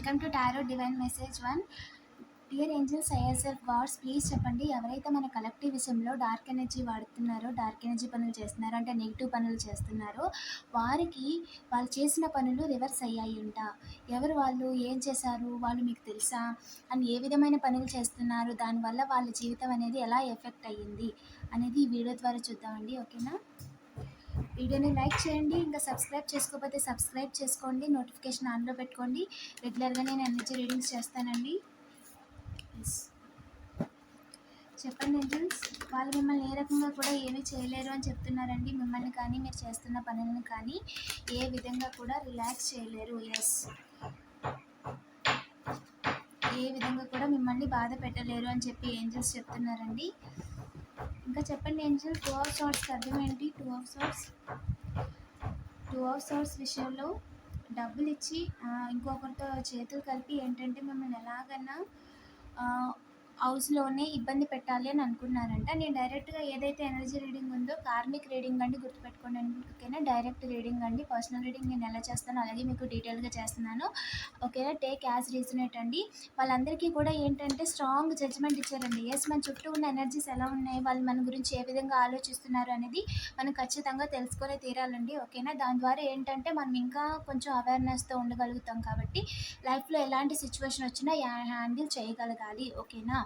Welcome to tarot divine message one dear angels ISF gods please చెప్పండి ఎవరైతే మన collective విషయంలో డార్క్ ఎనర్జీ వాడుతున్నారో డార్క్ ఎనర్జీ పనులు చేస్తున్నారో అంటే నెగిటివ్ పనులు చేస్తున్నారో వారికి వాళ్ళు చేసిన పనులు రివర్స్ అయ్యాయి ఉంట ఎవరు వాళ్ళు ఏం చేశారు వాళ్ళు మీకు తెలుసా? అని ఏ విధమైన పనులు చేస్తున్నారు? దానివల్ల వాళ్ళ జీవితం అనేది ఎలా ఎఫెక్ట్ అయ్యింది? అనేది ఈ వీడియో ద్వారా చూద్దామండి ఓకేనా వీడియోని లైక్ చేయండి ఇంకా సబ్స్క్రైబ్ చేసుకోకపోతే సబ్స్క్రైబ్ చేసుకోండి నోటిఫికేషన్ ఆన్లో పెట్టుకోండి. రెగ్యులర్గా నేను ఎనర్జీ రీడింగ్స్ చేస్తానండి. చెప్పండి ఏంజల్స్ వాళ్ళు మిమ్మల్ని ఏ రకంగా కూడా ఏమీ చేయలేరు అని చెప్తున్నారండి. మిమ్మల్ని కానీ మీరు చేస్తున్న పనులను కానీ ఏ విధంగా కూడా రిలాక్స్ చేయలేరు. ఎస్ ఏ విధంగా కూడా మిమ్మల్ని బాధ పెట్టలేరు అని చెప్పి ఏంజల్స్ చెప్తున్నారండి. ఇంకా చెప్పండి ఏంజల్? టూ ఆఫ్ సార్ట్స్ అర్థం ఏంటి? Two of sorts two of sorts విషయంలో డబ్బులు ఇచ్చి ఇంకొకరితో చేతులు కలిపి ఏంటంటే మిమ్మల్ని ఎలాగన్నా హౌస్లోనే ఇబ్బంది పెట్టాలి అని అనుకున్నారంట. నేను డైరెక్ట్గా ఏదైతే ఎనర్జీ రీడింగ్ ఉందో కార్మిక్ రీడింగ్ అండి గుర్తుపెట్టుకోండి ఓకేనా? డైరెక్ట్ రీడింగ్ అండి. పర్సనల్ రీడింగ్ నేను ఎలా చేస్తాను అలాగే మీకు డీటెయిల్గా చేస్తున్నాను. ఓకేనా? టేక్ యాజ్ రీజనేట్ అండి. వాళ్ళందరికీ కూడా ఏంటంటే స్ట్రాంగ్ జడ్జ్మెంట్ ఇచ్చారండి. ఎస్ మన చుట్టూ ఉన్న ఎనర్జీస్ ఎలా ఉన్నాయి? వాళ్ళు మన గురించి ఏ విధంగా ఆలోచిస్తున్నారు? అనేది మనం ఖచ్చితంగా తెలుసుకునే తీరాలండి. ఓకేనా? దాని ద్వారా ఏంటంటే మనం ఇంకా కొంచెం అవేర్నెస్తో ఉండగలుగుతాం కాబట్టి లైఫ్లో ఎలాంటి సిచ్యువేషన్ వచ్చినా హ్యాండిల్ చేయగలగాలి. ఓకేనా?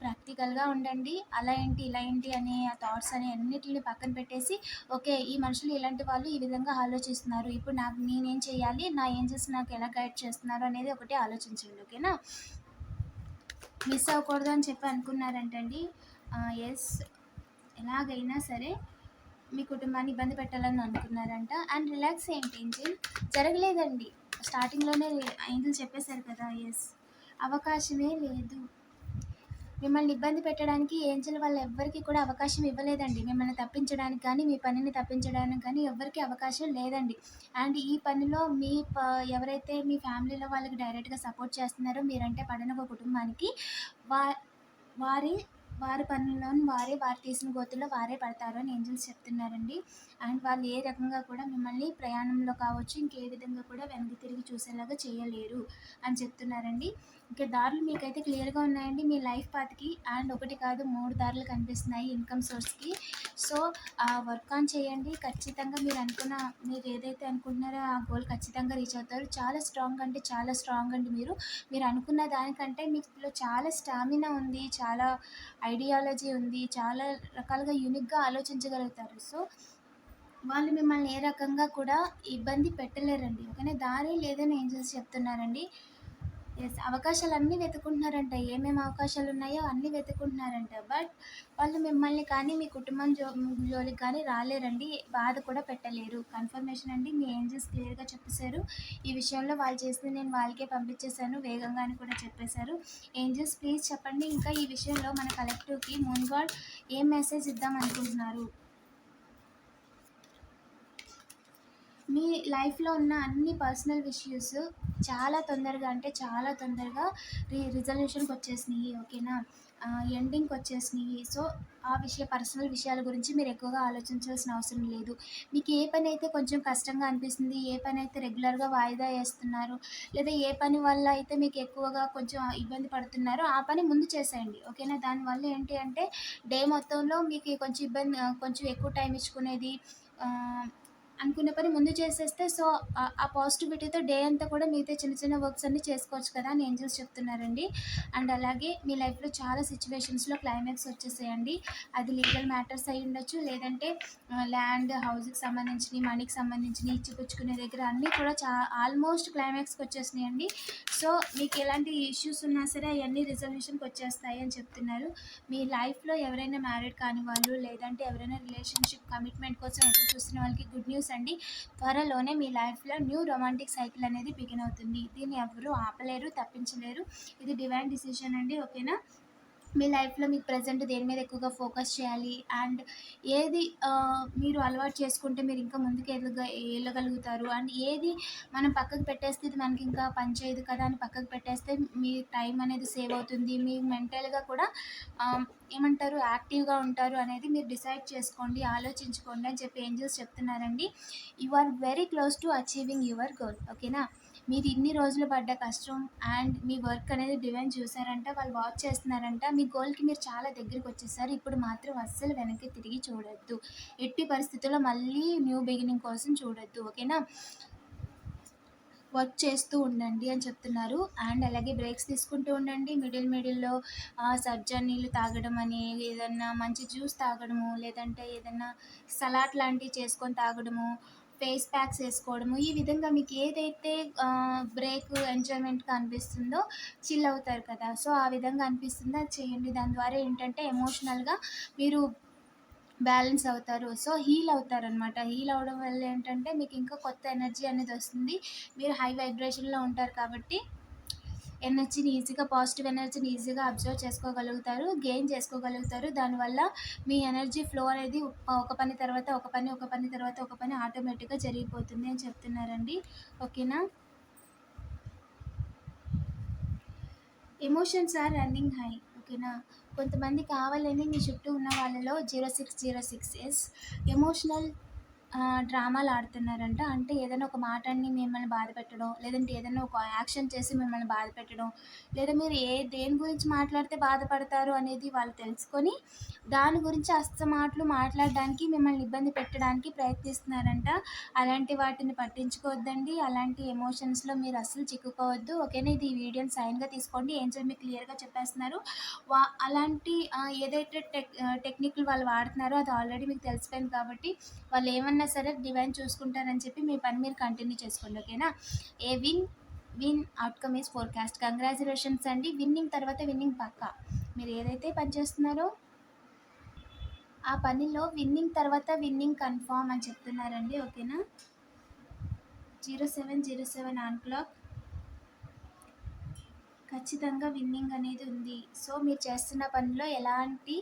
ప్రాక్టికల్గా ఉండండి. అలా ఏంటి ఇలా ఏంటి అనే థాట్స్ అనే అన్నిటిని పక్కన పెట్టేసి ఓకే ఈ మనుషులు ఇలాంటి వాళ్ళు ఈ విధంగా ఆలోచిస్తున్నారు. ఇప్పుడు నాకు నేనేం చేయాలి నా ఏంజెస్ నాకు ఎలా గైడ్ చేస్తున్నారు అనేది ఒకటి ఆలోచించండి ఓకేనా? మిస్ అవ్వకూడదు అని చెప్పి అనుకున్నారంటండి. ఎస్ ఎలాగైనా సరే మీ కుటుంబాన్ని ఇబ్బంది పెట్టాలని అనుకున్నారంట. అండ్ రిలాక్స్ ఏంటి ఏంజిల్? జరగలేదండి. స్టార్టింగ్లోనే ఏంజిల్ చెప్పేశారు కదా ఎస్ అవకాశమే లేదు. మిమ్మల్ని ఇబ్బంది పెట్టడానికి ఏంజల్ వాళ్ళ ఎవ్వరికి కూడా అవకాశం ఇవ్వలేదండి. మిమ్మల్ని తప్పించడానికి కానీ మీ పనిని తప్పించడానికి కానీ ఎవ్వరికి అవకాశం లేదండి. అండ్ ఈ పనిలో మీ ప ఎవరైతే మీ ఫ్యామిలీలో వాళ్ళకి డైరెక్ట్గా సపోర్ట్ చేస్తున్నారో మీరంటే పడిన ఒక కుటుంబానికి వా వారి వారి పనులను వారే వారు తీసిన గోతుల్లో వారే పడతారు అని ఏంజల్స్ చెప్తున్నారండి. అండ్ వాళ్ళు ఏ రకంగా కూడా మిమ్మల్ని ప్రయాణంలో కావచ్చు ఇంకే విధంగా కూడా వెనక్కి తిరిగి చూసేలాగా చేయలేరు అని చెప్తున్నారండి. ఇంకా దారులు మీకైతే క్లియర్గా ఉన్నాయండి. మీ లైఫ్ పాత్కి అండ్ ఒకటి కాదు మూడు దారులు కనిపిస్తున్నాయి. ఇన్కమ్ సోర్స్కి సో ఆ వర్క్ ఆన్ చేయండి. ఖచ్చితంగా మీరు అనుకున్న మీరు ఏదైతే అనుకుంటున్నారో ఆ గోల్ ఖచ్చితంగా రీచ్ అవుతారు. చాలా స్ట్రాంగ్ అంటే చాలా స్ట్రాంగ్ అండి మీరు. మీరు అనుకున్న దానికంటే మీలో చాలా స్టామినా ఉంది చాలా ఐడియాలజీ ఉంది చాలా రకాలుగా యూనిక్గా ఆలోచించగలుగుతారు. సో వాళ్ళు మిమ్మల్ని ఏ రకంగా కూడా ఇబ్బంది పెట్టలేరండి. ఓకేనా? దారి లేదని ఏంజల్స్ చెప్తున్నారండి. ఎస్ అవకాశాలు అన్నీ వెతుకుంటున్నారంట ఏమేమి అవకాశాలు ఉన్నాయో అన్నీ వెతుకుంటున్నారంట బట్ వాళ్ళు మిమ్మల్ని కానీ మీ కుటుంబం జో జోలికి కానీ రాలేరండి. బాధ కూడా పెట్టలేరు. కన్ఫర్మేషన్ అండి. మీ ఏంజల్స్ క్లియర్గా చెప్పేశారు. ఈ విషయంలో వాళ్ళు చేసింది నేను వాళ్ళకే పంపించేశాను. వేగంగా అని కూడా చెప్పేశారు. ఏంజల్స్ ప్లీజ్ చెప్పండి. ఇంకా ఈ విషయంలో మన కలెక్టివ్కి మూన్ గాడ్ ఏం మెసేజ్ ఇద్దాం అనుకుంటున్నారు? మీ లైఫ్లో ఉన్న అన్ని పర్సనల్ ఇష్యూస్ చాలా తొందరగా అంటే చాలా తొందరగా రి రిజల్యూషన్కి వచ్చేసినాయి ఓకేనా? ఎండింగ్కి వచ్చేసినాయి. సో ఆ విషయ పర్సనల్ విషయాల గురించి మీరు ఎక్కువగా ఆలోచించాల్సిన అవసరం లేదు. మీకు ఏ పని అయితే కొంచెం కష్టంగా అనిపిస్తుంది ఏ పని అయితే రెగ్యులర్గా వాయిదా వేస్తున్నారు లేదా ఏ పని వల్ల అయితే మీకు ఎక్కువగా కొంచెం ఇబ్బంది పడుతున్నారో ఆ పని ముందు చేసేయండి ఓకేనా? దానివల్ల ఏంటి అంటే డే మొత్తంలో మీకు కొంచెం ఇబ్బంది కొంచెం ఎక్కువ టైం ఇచ్చుకునేది అనుకున్న పని ముందు చేసేస్తే సో ఆ- పాజిటివిటీతో డే అంతా కూడా మిగతా చిన్న చిన్న వర్క్స్ అన్ని చేసుకోవచ్చు కదా అని ఏంజల్స్ చెప్తున్నారండి. అండ్ అలాగే మీ లైఫ్లో చాలా సిచ్యువేషన్స్లో క్లైమాక్స్ వచ్చేసేయండి. అది లీగల్ మ్యాటర్స్ అయి ఉండొచ్చు. లేదంటే ల్యాండ్ హౌస్కి సంబంధించిన మనీకి సంబంధించిన ఇచ్చిపుచ్చుకునే దగ్గర అన్నీ కూడా చా ఆల్మోస్ట్ క్లైమాక్స్కి వచ్చేసినాయండి. సో మీకు ఎలాంటి ఇష్యూస్ ఉన్నా సరే అవన్నీ రిజల్యూషన్కి వచ్చేస్తాయి అని చెప్తున్నారు. మీ లైఫ్లో ఎవరైనా మ్యారీడ్ కాని వాళ్ళు లేదంటే ఎవరైనా రిలేషన్షిప్ కమిట్మెంట్ కోసం ఎదురు చూస్తున్న వాళ్ళకి గుడ్ న్యూస్ అండి. త్వరలోనే మీ లైఫ్లో న్యూ రొమాంటిక్ సైకిల్ అనేది బిగిన్ అవుతుంది. దీన్ని ఎవరు ఆపలేరు తప్పించలేరు. ఇది డివైన్ డిసిషన్ అండి ఓకేనా మీ లైఫ్లో మీకు ప్రజెంట్ దేని మీద ఎక్కువగా ఫోకస్ చేయాలి? అండ్ ఏది మీరు అలవాటు చేసుకుంటే మీరు ఇంకా ముందుకు వెళ్ళగ వెళ్ళగలుగుతారు అండ్ ఏది మనం పక్కకు పెట్టేస్తే ఇది మనకి ఇంకా పనిచేయదు కదా అని పక్కకు పెట్టేస్తే మీ టైం అనేది సేవ్ అవుతుంది. మీ మెంటల్గా కూడా ఏమంటారు యాక్టివ్గా ఉంటారు అనేది మీరు డిసైడ్ చేసుకోండి ఆలోచించుకోండి అని చెప్పి ఏంజల్స్ చెప్తున్నారండి. You are very close to achieving your goal ఓకేనా? మీరు ఇన్ని రోజులు పడ్డ కష్టం అండ్ మీ వర్క్ అనేది డివైన్ చూసారంట వాళ్ళు వాచ్ చేస్తున్నారంట మీ గోల్కి మీరు చాలా దగ్గరికి వచ్చేసారు. ఇప్పుడు మాత్రం అస్సలు వెనక్కి తిరిగి చూడొద్దు. ఎట్టి పరిస్థితుల్లో మళ్ళీ న్యూ బిగినింగ్ కోసం చూడొద్దు ఓకేనా? వర్క్ చేస్తూ ఉండండి అని చెప్తున్నారు. అండ్ అలాగే బ్రేక్స్ తీసుకుంటూ ఉండండి. మిడిల్ మిడిల్లో సబ్జా నీళ్ళు తాగడం అని ఏదన్నా మంచి జ్యూస్ తాగడము లేదంటే ఏదన్నా సలాడ్ లాంటివి చేసుకొని తాగడము ఫేస్ ప్యాక్స్ వేసుకోవడము. ఈ విధంగా మీకు ఏదైతే బ్రేక్ ఎంజాయ్మెంట్గా అనిపిస్తుందో చిల్ అవుతారు కదా. సో ఆ విధంగా అనిపిస్తుందో? అది చేయండి. దాని ద్వారా ఏంటంటే ఎమోషనల్గా మీరు బ్యాలెన్స్ అవుతారు. సో హీల్ అవుతారు అనమాట హీల్ అవడం వల్ల ఏంటంటే మీకు ఇంకా కొత్త ఎనర్జీ అనేది వస్తుంది. మీరు హై వైబ్రేషన్లో ఉంటారు కాబట్టి ఎనర్జీని ఈజీగా పాజిటివ్ ఎనర్జీని ఈజీగా అబ్జర్వ్ చేసుకోగలుగుతారు గెయిన్ చేసుకోగలుగుతారు. దానివల్ల మీ ఎనర్జీ ఫ్లో అనేది ఒక పని తర్వాత ఒక పని ఒక పని తర్వాత ఒక పని ఆటోమేటిక్గా జరిగిపోతుంది అని చెప్తున్నారండి. ఓకేనా? ఎమోషన్స్ ఆర్ రన్నింగ్ హై ఓకేనా? కొంతమంది కావాలని మీ చుట్టూ ఉన్న వాళ్ళలో zero six zero six S. Emotional డ్రామాలు ఆడుతున్నారంట. అంటే ఏదైనా ఒక మాటని మిమ్మల్ని బాధ పెట్టడం లేదంటే ఏదైనా ఒక యాక్షన్ చేసి మిమ్మల్ని బాధ పెట్టడం లేదా మీరు ఏ దేని గురించి మాట్లాడితే బాధపడతారు అనేది వాళ్ళు తెలుసుకొని దాని గురించి అస్త మాటలు మాట్లాడడానికి మిమ్మల్ని ఇబ్బంది పెట్టడానికి ప్రయత్నిస్తున్నారంట. అలాంటి వాటిని పట్టించుకోవద్దండి. అలాంటి ఎమోషన్స్లో మీరు అస్సలు చిక్కుకోవద్దు. ఓకేనా? ఇది ఈ వీడియోని సైన్గా తీసుకోండి. ఏం చెప్పి మీకు క్లియర్గా చెప్పేస్తున్నారు. వా అలాంటి ఏదైతే టెక్ టెక్నిక్లు వాళ్ళు వాడుతున్నారో అది ఆల్రెడీ మీకు తెలిసిపోయింది కాబట్టి వాళ్ళు ఏమన్నా ఏమన్నా సరే డివైన్ చూసుకుంటారని చెప్పి మీ పని మీరు కంటిన్యూ చేసుకోండి ఓకేనా a win win outcome is forecast congratulations అండి. విన్నింగ్ తర్వాత విన్నింగ్ పక్క. మీరు ఏదైతే పని చేస్తున్నారో ఆ పనిలో విన్నింగ్ తర్వాత విన్నింగ్ కన్ఫామ్ అని చెప్తున్నారండి ఓకేనా zero seven zero seven on clock ఖచ్చితంగా విన్నింగ్ అనేది ఉంది. సో మీరు చేస్తున్న పనిలో ఎలాంటి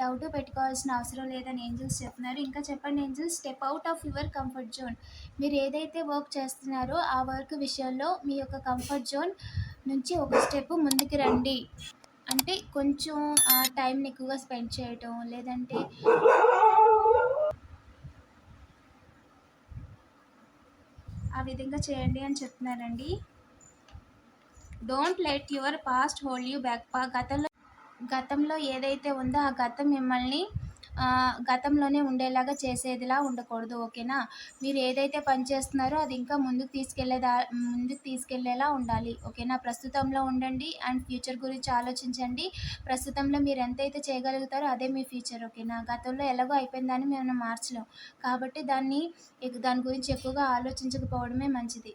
డౌట్ పెట్టుకోవాల్సిన అవసరం లేదని ఏంజిల్స్ చెప్తున్నారు. ఇంకా చెప్పండి angels step out of your comfort zone మీరు ఏదైతే వర్క్ చేస్తున్నారో ఆ వర్క్ విషయంలో మీ యొక్క కంఫర్ట్ జోన్ నుంచి ఒక స్టెప్ ముందుకు రండి. అంటే కొంచెం టైంని ఎక్కువగా స్పెండ్ చేయటం లేదంటే ఆ విధంగా చేయండి అని చెప్తున్నారండి. Don't let your past hold you back గతంలో గతంలో ఏదైతే ఉందో ఆ గతం మిమ్మల్ని గతంలోనే ఉండేలాగా చేసేదిలా ఉండకూడదు ఓకేనా? మీరు ఏదైతే పని చేస్తున్నారో అది ఇంకా ముందుకు తీసుకెళ్ళేదా ముందుకు తీసుకెళ్ళేలా ఉండాలి ఓకేనా? ప్రస్తుతంలో ఉండండి అండ్ ఫ్యూచర్ గురించి ఆలోచించండి. ప్రస్తుతంలో మీరు ఎంతైతే చేయగలుగుతారో అదే మీ ఫ్యూచర్ ఓకేనా? గతంలో ఎలాగో అయిపోయిందని మేము మార్చలేం. కాబట్టి దాన్ని దాని గురించి ఎక్కువగా ఆలోచించకపోవడమే మంచిది.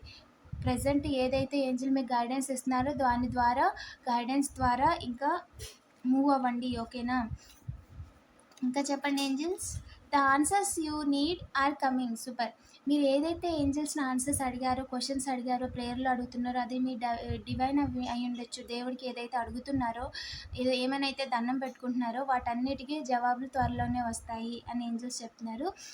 ప్రజెంట్ ఏదైతే ఏంజిల్ మీకు గైడెన్స్ ఇస్తున్నారో దాని ద్వారా గైడెన్స్ ద్వారా ఇంకా మూవ్ అవ్వండి ఓకేనా ఇంకా చెప్పండి angels the answers you need are coming super మీరు ఏదైతే ఏంజిల్స్ని ఆన్సర్స్ అడిగారో క్వశ్చన్స్ అడిగారో ప్రేయర్లు అడుగుతున్నారో అది మీ డివైన్ eh, అయి ఉండొచ్చు. దేవుడికి ఏదైతే అడుగుతున్నారో ఏదో ఏమైనా అయితే దండం పెట్టుకుంటున్నారో వాటన్నిటికీ జవాబులు త్వరలోనే వస్తాయి అని ఏంజిల్స్ చెప్తున్నారు.